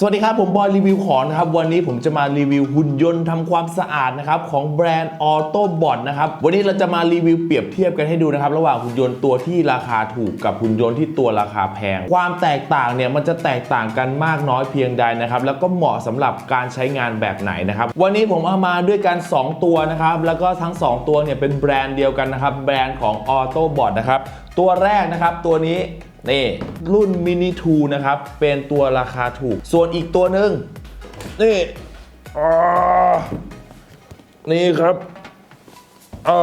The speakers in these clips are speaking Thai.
สวัสดีครับ ผมบอยรีวิวของนะครับ วันนี้ผมจะมารีวิวหุ่นยนต์ทำความสะอาดนะครับ ของแบรนด์ Autobot นะครับ วันนี้เราจะมารีวิวเปรียบเทียบกันให้ดูนะครับ ระหว่างหุ่นยนต์ตัวที่ราคาถูกกับหุ่นยนต์ที่ตัวราคาแพง ความแตกต่างเนี่ยมันจะแตกต่างกันมากน้อยเพียงใดนะครับ แล้วก็เหมาะสำหรับการใช้งานแบบไหนนะครับ วันนี้ผมเอามาด้วยกัน 2 ตัวนะครับ แล้วก็ทั้ง 2 ตัวเนี่ยเป็นแบรนด์เดียวกันนะครับ แบรนด์ของ Autobot นะครับ ตัวแรกนะครับตัวนี้ นี่รุ่นมินิ2นะครับ เป็นตัวราคาถูก ส่วนอีกตัวหนึ่งนี่อ่านี่ครับอ๋อ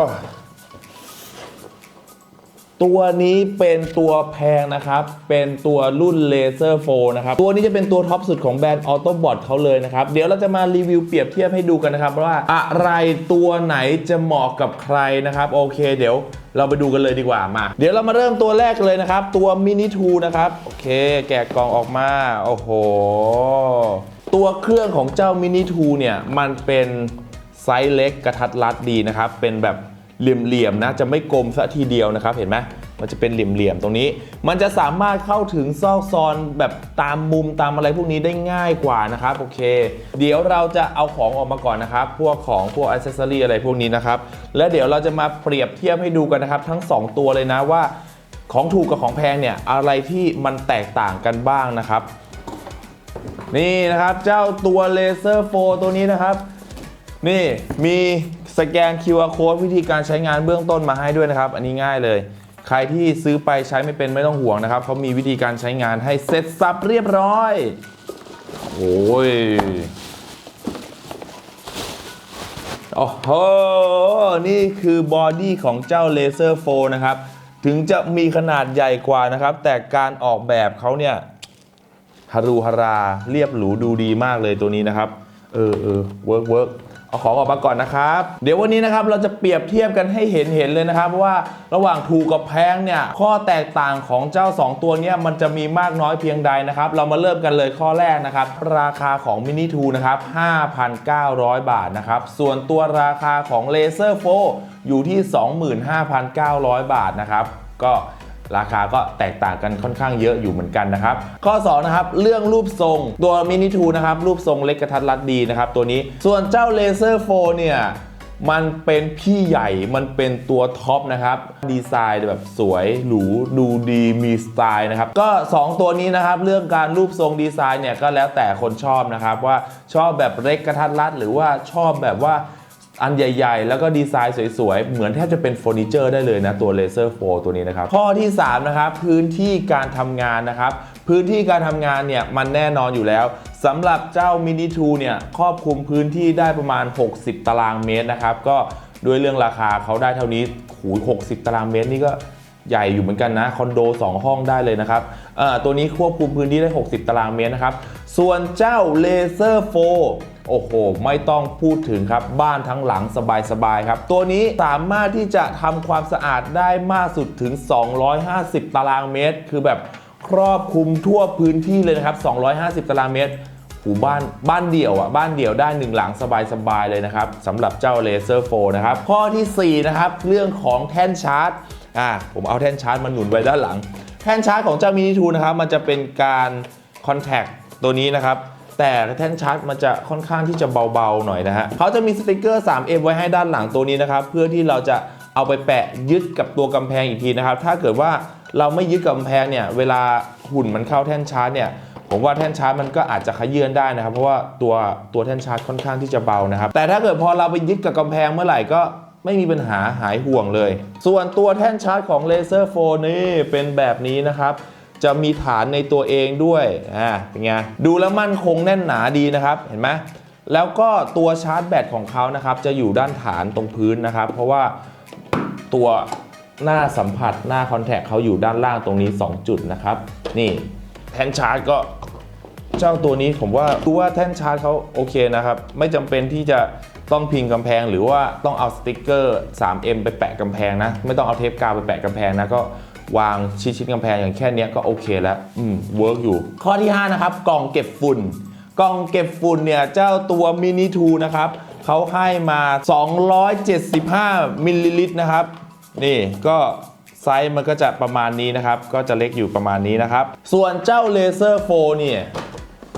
ตัวนี้เป็นตัวแพงนะครับ เป็นตัวรุ่นเลเซอร์โฟนะครับ ตัวนี้จะเป็นตัวท็อปสุดของแบรนด์ Autobot เขาเลยนะครับ เดี๋ยวเราจะมารีวิวเปรียบเทียบให้ดูกันนะครับ ว่าอะไรตัวไหนจะเหมาะกับใครนะครับ โอเค เดี๋ยวเราไปดูกันเลยดีกว่ามา เดี๋ยวเรามาเริ่มตัวแรกเลยนะครับ ตัวมินิ2นะครับ โอเค แกะกล่องออกมา โอ้โห ตัวเครื่องของเจ้ามินิ2เนี่ย มันเป็นไซส์เล็กกระทัดรัดดีนะครับ เป็นแบบ เหลี่ยมๆนะจะไม่กลมซะทีเดียวนะครับ เห็นไหมมันจะเป็นเหลี่ยมๆตรงนี้ มันจะสามารถเข้าถึงซอกซอนแบบตามมุมตามอะไรพวกนี้ได้ง่ายกว่านะครับโอเค เดี๋ยวเราจะเอาของออกมาก่อนนะครับ พวกของพวกอ c เซอรีอะไรพวกนี้นะครับ แล้วเดี๋ยวเราจะมาเปรียบเทียบให้ดูกันนะครับ ทั้ง 2 ตัวเลยนะว่าของถูกกับของแพงเนี่ยอะไรที่มันแตกต่างกันบ้างนะครับ นี่นะครับเจ้าตัวเลเซอร์โฟตัวนี้นะครับ นี่มี สแกน QR code วิธีการใช้งานเบื้องต้นมาให้ด้วยนะครับ อันนี้ง่ายเลย ใครที่ซื้อไปใช้ไม่เป็นไม่ต้องห่วงนะครับเขามีวิธีการใช้งานให้เสร็จสับเรียบร้อยโอ้ยโอ้โห นี่คือบอดี้ของเจ้าเลเซอร์โฟนะครับ ถึงจะมีขนาดใหญ่กว่านะครับ แต่การออกแบบเขาเนี่ยฮารูฮาราเรียบหรูดูดีมากเลยตัวนี้นะครับ เออเออเวิร์กเวิร์ก เอาของออกมาก่อนนะครับ เดี๋ยววันนี้นะครับเราจะเปรียบเทียบกันให้เห็นเห็นเลยนะครับว่าระหว่างถูกกับแพงเนี่ยข้อแตกต่างของเจ้า 2 ตัวเนี้ยมันจะมีมากน้อยเพียงใดนะครับ เรามาเริ่มกันเลยข้อแรกนะครับ ราคาของมินิทูนะครับ5,900 บาทนะครับ ส่วนตัวราคาของเลเซอร์โฟอยู่ที่ 25,900 บาทนะครับ ก็ ราคาก็แตกต่างกันค่อนข้างเยอะอยู่เหมือนกันนะครับ ข้อ2นะครับเรื่องรูปทรงตัวมินิทูนะครับรูปทรงเล็กกระทัดรัดดีนะครับตัวนี้ส่วนเจ้าเลเซอร์โฟเนี่ยมันเป็นพี่ใหญ่ มันเป็นตัวท็อปนะครับ ดีไซน์แบบสวย หรู ดูดี มีสไตล์นะครับ ก็ 2 ตัวนี้นะครับ เรื่องการรูปทรงดีไซน์เนี่ยก็แล้วแต่คนชอบนะครับ ว่าชอบแบบเล็กกระทัดรัด หรือว่าชอบแบบว่า อันใหญ่ ๆ แล้วก็ดีไซน์สวยๆ เหมือนแทบจะเป็นเฟอร์นิเจอร์ได้เลยนะตัว Laser 4ตัวนี้นะครับ ข้อที่ 3 นะครับ พื้นที่การทำงานนะครับ พื้นที่การทำงานเนี่ยมันแน่นอนอยู่แล้วสำหรับเจ้า Mini 2เนี่ยครอบคลุมพื้นที่ได้ประมาณ 60 ตารางเมตรนะครับ ก็ด้วยเรื่องราคาเขาได้เท่านี้หู60 ตารางเมตรนี่ก็ใหญ่อยู่เหมือนกันนะคอนโด 2 ห้องได้เลยนะครับตัวนี้ควบคุมพื้นที่ได้ 60 ตารางเมตรนะครับ ส่วนเจ้าเลเซอร์โฟ โอ้โห ไม่ต้องพูดถึงครับ บ้านทั้งหลังสบายๆครับ ตัวนี้สามารถที่จะทำความสะอาดได้มากสุดถึง 250 ตารางเมตร คือแบบครอบคลุมทั่วพื้นที่เลยนะครับ 250 ตารางเมตรหูบ้านบ้านเดี่ยวอะบ้านเดี่ยวได้หนึ่งหลังสบายๆเลยนะครับสำหรับเจ้า Laser 4นะครับ ข้อทีสี่ 4 นะครับ เรื่องของแท่นชาร์จอ่าผมเอาแท่นชาร์จมาหนุนไว้ด้านหลัง แท่นชาร์จของเจ้า Mini 2นะครับ มันจะเป็นการคอนแทคตัวนี้นะครับ แต่แท่นชาร์จมันจะค่อนข้างที่จะเบาๆหน่อยนะฮะเขาจะมีสติกเกอร์ 3M ไว้ให้ด้านหลังตัวนี้นะครับ เพื่อที่เราจะเอาไปแปะยึดกับตัวกำแพงอีกทีนะครับ ถ้าเกิดว่าเราไม่ยึดกับกำแพงเนี่ย เวลาหุ่นมันเข้าแท่นชาร์จเนี่ยผมว่าแท่นชาร์จมันก็อาจจะขยื่นได้นะครับ เพราะว่าตัวตัวแท่นชาร์จค่อนข้างที่จะเบานะครับ แต่ถ้าเกิดพอเราไปยึดกับกำแพงเมื่อไหร่ก็ไม่มีปัญหาหายห่วงเลย ส่วนตัวแท่นชาร์จของ Laser 4นี่เป็นแบบนี้นะครับ จะมีฐานในตัวเองด้วยอ่าเป็นไงดูแล้วมั่นคงแน่นหนาดีนะครับเห็นไหมแล้วก็ตัวชาร์จแบตของเขานะครับ จะอยู่ด้านฐานตรงพื้นนะครับ เพราะว่าตัวหน้าสัมผัสหน้าคอนแทคเขาอยู่ด้านล่างตรงนี้ 2 จุดนะครับ นี่แท่นชาร์จก็เจ้าตัวนี้ผมว่าดูว่าแท่นชาร์จเขาโอเคนะครับ ไม่จำเป็นที่จะต้องพิงกำแพง หรือว่าต้องเอาสติกเกอร์ 3M ไปแปะกำแพงนะ ไม่ต้องเอาเทปกาวไปแปะกำแพงนะก็ วางชิดๆกำแพงอย่างแค่นี้ก็โอเคแล้ว อืมเวิร์กอยู่ ข้อที่ 5 นะครับ กล่องเก็บฝุ่น กล่องเก็บฝุ่นเนี่ย เจ้าตัวมินิทูนะครับเขาให้มา 275มิลลิลิตรนะครับ นี่ก็ไซส์มันก็จะประมาณนี้นะครับ ก็จะเล็กอยู่ประมาณนี้นะครับ ส่วนเจ้าเลเซอร์โฟเนี่ย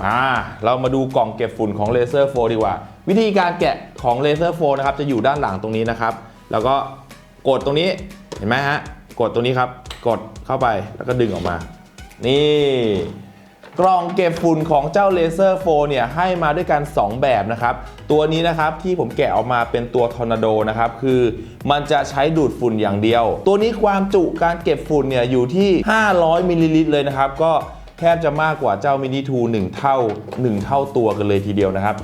อ่าเรามาดูกล่องเก็บฝุ่นของ Laser 4ดีกว่า วิธีการแกะของ Laser 4นะครับจะอยู่ด้านหลังตรงนี้นะครับ แล้วก็กดตรงนี้เห็นไหมฮะกดตรงนี้ครับ กดเข้าไปแล้วก็ดึงออกมา นี่ กล่องเก็บฝุ่นของเจ้า Laser 4เนี่ยให้มาด้วยกัน 2 แบบนะครับ ตัวนี้นะครับที่ผมแกะออกมาเป็นตัว Tornado นะครับ คือมันจะใช้ดูดฝุ่นอย่างเดียว ตัวนี้ความจุการเก็บฝุ่นเนี่ยอยู่ที่ 500มิลลิลิตรเลยนะครับ ก็แทบจะมากกว่าเจ้า Mini 2 1เท่า 1 เท่าตัวกันเลยทีเดียวนะครับ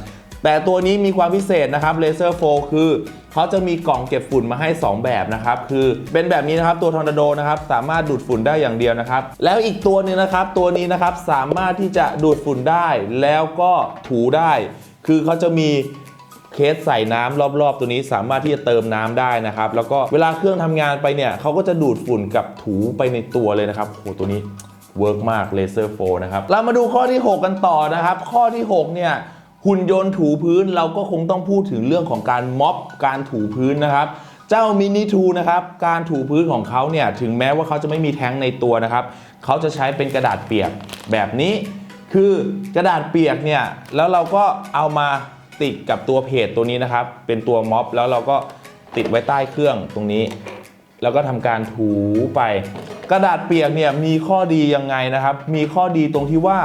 แต่ตัวนี้มีความพิเศษนะครับ Laser 4คือ เขาจะมีกล่องเก็บฝุ่นมาให้ 2 แบบนะครับ คือเป็นแบบนี้นะครับตัวทอร์นาโดนะครับสามารถดูดฝุ่นได้อย่างเดียวนะครับ แล้วอีกตัวนึงนะครับ ตัวนี้นะครับสามารถที่จะดูดฝุ่นได้แล้วก็ถูได้ คือเขาจะมีเคสใส่น้ำรอบๆ ตัวนี้สามารถที่จะเติมน้ำได้นะครับ แล้วก็เวลาเครื่องทำงานไปเนี่ยเขาก็จะดูดฝุ่นกับถูไปในตัวเลยนะครับโหตัวนี้เวิร์กมาก Laser 4นะครับเรามาดูข้อที่ 6 กันต่อนะครับ ข้อที่ 6 เนี่ย หุ่นยนต์ถูพื้นเราก็คงต้องพูดถึงเรื่องของการม็อบการถูพื้นนะครับ เจ้ามินิทูนะครับการถูพื้นของเขาเนี่ยถึงแม้ว่าเขาจะไม่มีแท้งในตัวนะครับเขาจะใช้เป็นกระดาษเปียกแบบนี้ คือกระดาษเปียกเนี่ยแล้วเราก็เอามาติดกับตัวเพจตัวนี้นะครับ เป็นตัวม็อบแล้วเราก็ติดไว้ใต้เครื่องตรงนี้ แล้วก็ทำการถูไป กระดาษเปียกเนี่ยมีข้อดียังไงนะครับ มีข้อดีตรงที่ว่า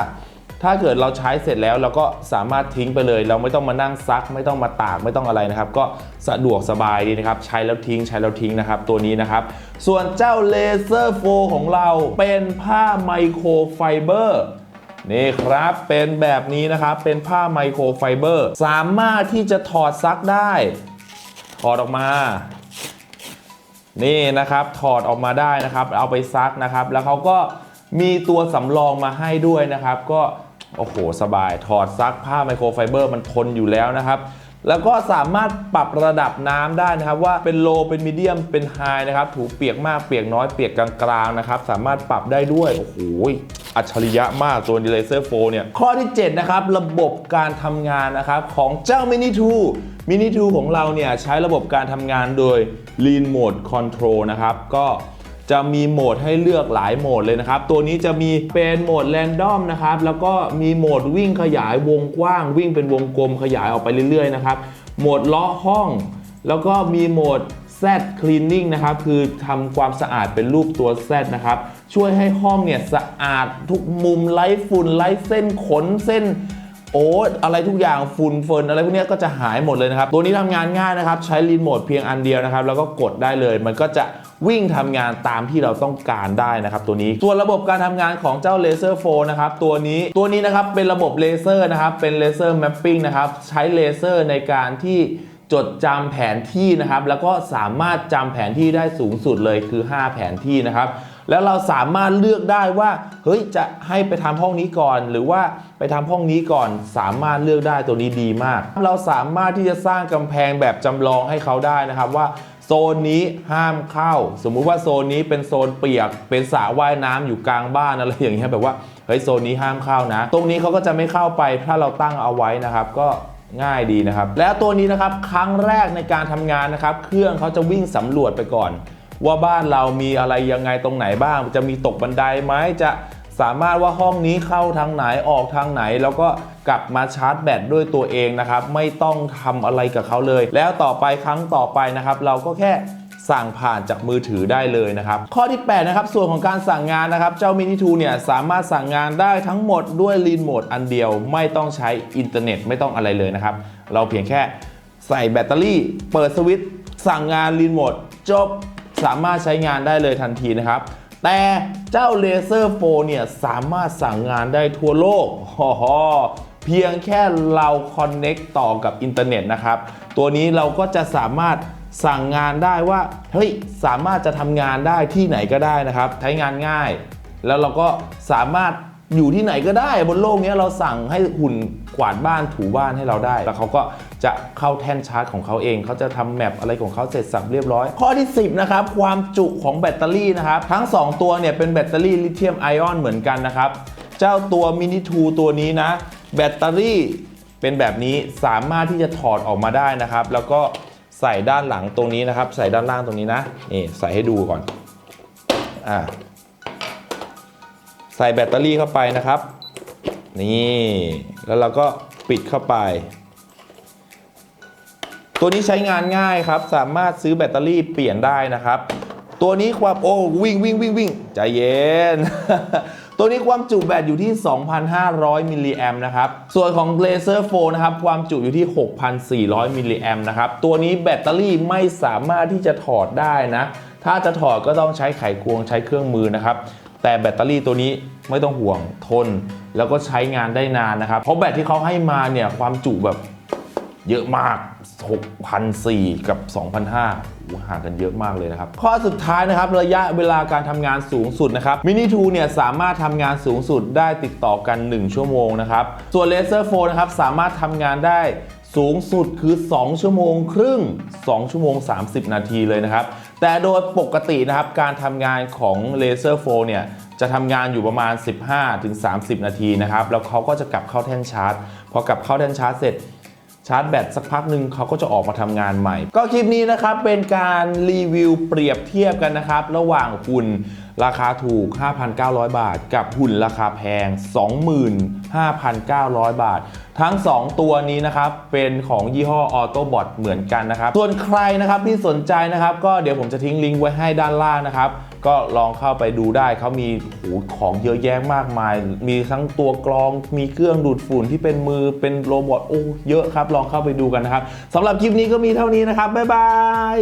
ถ้าเกิดเราใช้เสร็จแล้วเราก็สามารถทิ้งไปเลย เราไม่ต้องมานั่งซัก ไม่ต้องมาตากไม่ต้องอะไรนะครับ ก็สะดวกสบายดีนะครับใช้แล้วทิ้งใช้แล้วทิ้งนะครับ ตัวนี้นะครับ ส่วนเจ้าเลเซอร์โฟของเราเป็นผ้าไมโครไฟเบอร์นี่ครับ เป็นแบบนี้นะครับ เป็นผ้าไมโครไฟเบอร์ สามารถที่จะถอดซักได้ ถอดออกมา นี่นะครับ ถอดออกมาได้นะครับ เอาไปซักนะครับ แล้วเขาก็มีตัวสำรองมาให้ด้วยนะครับ ก็ โอ้โห สบายถอดซักผ้าไมโครไฟเบอร์มันทนอยู่แล้วนะครับ แล้วก็สามารถปรับระดับน้ำได้นะครับ ว่าเป็นโลเป็นมีเดียมเป็นไฮนะครับ ถูเปียกมากเปียกน้อยเปียกกลางๆนะครับ สามารถปรับได้ด้วย โอ้โหอัจฉริยะมากตัว d e l a s e r 4เนี่ย ข้อที่ 7 นะครับ ระบบการทำงานนะครับ ของเจ้า Mini 2 Mini 2ของเราเนี่ย ใช้ระบบการทำงานโดย Lean Mode Control นะครับ ก็ จะมีโหมดให้เลือกหลายโหมดเลยนะครับ ตัวนี้จะมีเป็นโหมด Random นะครับ แล้วก็มีโหมดวิ่งขยายวงกว้าง วิ่งเป็นวงกลมขยายออกไปเรื่อยๆนะครับโหมดเลาะห้อง แล้วก็มีโหมด Z Cleaning นะครับ คือทำความสะอาดเป็นรูปตัว Z นะครับ ช่วยให้ห้องเนี่ยสะอาดทุกมุมไร้ฝุ่นไร้เส้นขนเส้นโอ้อะไรทุกอย่างฝุ่นเฟินอะไรพวกนี้ก็จะหายหมดเลยนะครับ ตัวนี้ทำงานง่ายนะครับ ใช้รีโมทเพียงอันเดียวนะครับ แล้วก็กดได้เลย มันก็จะ วิ่งทำงานตามที่เราต้องการได้นะครับตัวนี้ส่วนระบบการทำงานของเจ้า Laser 4นะครับตัวนี้ตัวนี้นะครับเป็นระบบเลเซอร์นะครับเป็นเลเซอร์แมปปิ้งนะครับใช้เลเซอร์ในการที่จดจำแผนที่นะครับ แล้วก็สามารถจำแผนที่ได้สูงสุดเลยคือ 5 แผนที่นะครับ แล้วเราสามารถเลือกได้ว่า เฮ้ยจะให้ไปทำห้องนี้ก่อน หรือว่าไปทำห้องนี้ก่อน สามารถเลือกได้ตัวนี้ดีมาก เราสามารถที่จะสร้างกำแพงแบบจำลองให้เขาได้นะครับว่า โซนนี้ห้ามเข้า สมมุติว่าโซนนี้เป็นโซนเปียก เป็นสระว่ายน้ำอยู่กลางบ้านอะไรอย่างเงี้ยแบบว่าเฮ้ยโซนนี้ห้ามเข้านะ ตรงนี้เขาก็จะไม่เข้าไปถ้าเราตั้งเอาไว้นะครับ ก็ง่ายดีนะครับ แล้วตัวนี้นะครับครั้งแรกในการทำงานนะครับ เครื่องเขาจะวิ่งสำรวจไปก่อน ว่าบ้านเรามีอะไรยังไงตรงไหนบ้าง จะมีตกบันไดไหมจะ สามารถว่าห้องนี้เข้าทางไหนออกทางไหน แล้วก็กลับมาชาร์จแบตด้วยตัวเองนะครับ ไม่ต้องทำอะไรกับเขาเลย แล้วต่อไปครั้งต่อไปนะครับ เราก็แค่สั่งผ่านจากมือถือได้เลยนะครับ ข้อที่ 8 นะครับ ส่วนของการสั่งงานนะครับ เจ้า Mini 2เนี่ยสามารถสั่งงานได้ทั้งหมดด้วย Lean Mode อันเดียว ไม่ต้องใช้อินเทอร์เน็ตไม่ต้องอะไรเลยนะครับ เราเพียงแค่ใส่แบตเตอรี่ เปิดสวิตช์สั่งงาน Lean Mode จบสามารถใช้งานได้เลยทันทีนะครับ แต่เจ้าเลเซอร์โฟเนี่ยสามารถสั่งงานได้ทั่วโลกฮอฮอเพียงแค่เราคอนเน็กต่อกับอินเทอร์เน็ตนะครับ ตัวนี้เราก็จะสามารถสั่งงานได้ว่า เฮ้ย สามารถจะทำงานได้ที่ไหนก็ได้นะครับ ใช้งานง่าย แล้วเราก็สามารถ อยู่ที่ไหนก็ได้บนโลกนี้เราสั่งให้หุ่นกวาดบ้านถูบ้านให้เราได้ แล้วเขาก็จะเข้าแท่นชาร์จของเขาเอง เขาจะทำแมปอะไรของเขาเสร็จสับเรียบร้อย ข้อที่ 10 นะครับ ความจุของแบตเตอรี่นะครับ ทั้ง 2 ตัวเนี่ยเป็นแบตเตอรี่ลิเธียมไอออนเหมือนกันนะครับ เจ้าตัวมินิทูตัวนี้นะ แบตเตอรี่เป็นแบบนี้สามารถที่จะถอดออกมาได้นะครับ แล้วก็ใส่ด้านหลังตรงนี้นะครับ ใส่ด้านล่างตรงนี้นะนี่ใส่ให้ดูก่อนอ่า ใส่แบตเตอรี่เข้าไปนะครับ นี่แล้วเราก็ปิดเข้าไป ตัวนี้ใช้งานง่ายครับ สามารถซื้อแบตเตอรี่เปลี่ยนได้นะครับ ตัวนี้ความโอ้วิ่งวิ่งวิ่งวิ่งใจเย็น ตัวนี้ความจุแบตอยู่ที่ 2,500 มิลลิแอมนะครับ ส่วนของ Laser 4นะครับ ความจุอยู่ที่ 6,400 มิลลิแอมนะครับ ตัวนี้แบตเตอรี่ไม่สามารถที่จะถอดได้นะ ถ้าจะถอดก็ต้องใช้ไขควงใช้เครื่องมือนะครับ แต่แบตเตอรี่ตัวนี้ไม่ต้องห่วงทน แล้วก็ใช้งานได้นานนะครับ เพราะแบตที่เขาให้มาเนี่ยความจุแบบเยอะมาก6,400กับ2,500โอ้โหห่างกันเยอะมากเลยนะครับ ข้อสุดท้ายนะครับ ระยะเวลาการทำงานสูงสุดนะครับ Mini 2เนี่ยสามารถทำงานสูงสุดได้ติดต่อกัน 1 ชั่วโมงนะครับ ส่วน Laser 4นนะครับ สามารถทำงานได้สูงสุดคือ 2 ชั่วโมงครึ่ง 2 ชั่วโมง 30 นาทีเลยนะครับ แต่โดยปกตินะครับการทำงานของเลเซอร์โฟเนี่ยจะทำงานอยู่ประมาณ 15-30 นาทีนะครับ แล้วเขาก็จะกลับเข้าแท่นชาร์จ พอกลับเข้าแท่นชาร์จเสร็จชาร์จแบตสักพักหนึ่งเขาก็จะออกมาทำงานใหม่ ก็คลิปนี้นะครับเป็นการรีวิวเปรียบเทียบกันนะครับ ระหว่างหุ่น ราคาถูก 5,900 บาท กับหุ่นราคาแพง 25,900 บาท ทั้ง 2 ตัวนี้นะครับ เป็นของยี่ห้อ Autobot เหมือนกันนะครับ ส่วนใครนะครับที่สนใจนะครับ ก็เดี๋ยวผมจะทิ้งลิงก์ไว้ให้ด้านล่างนะครับ ก็ลองเข้าไปดูได้เขามีโอ้โหของเยอะแยะมากมาย มีทั้งตัวกรอง มีเครื่องดูดฝุ่นที่เป็นมือเป็นโรบอทโอ้เยอะครับ ลองเข้าไปดูกันนะครับสำหรับคลิปนี้ก็มีเท่านี้นะครับบ๊ายบาย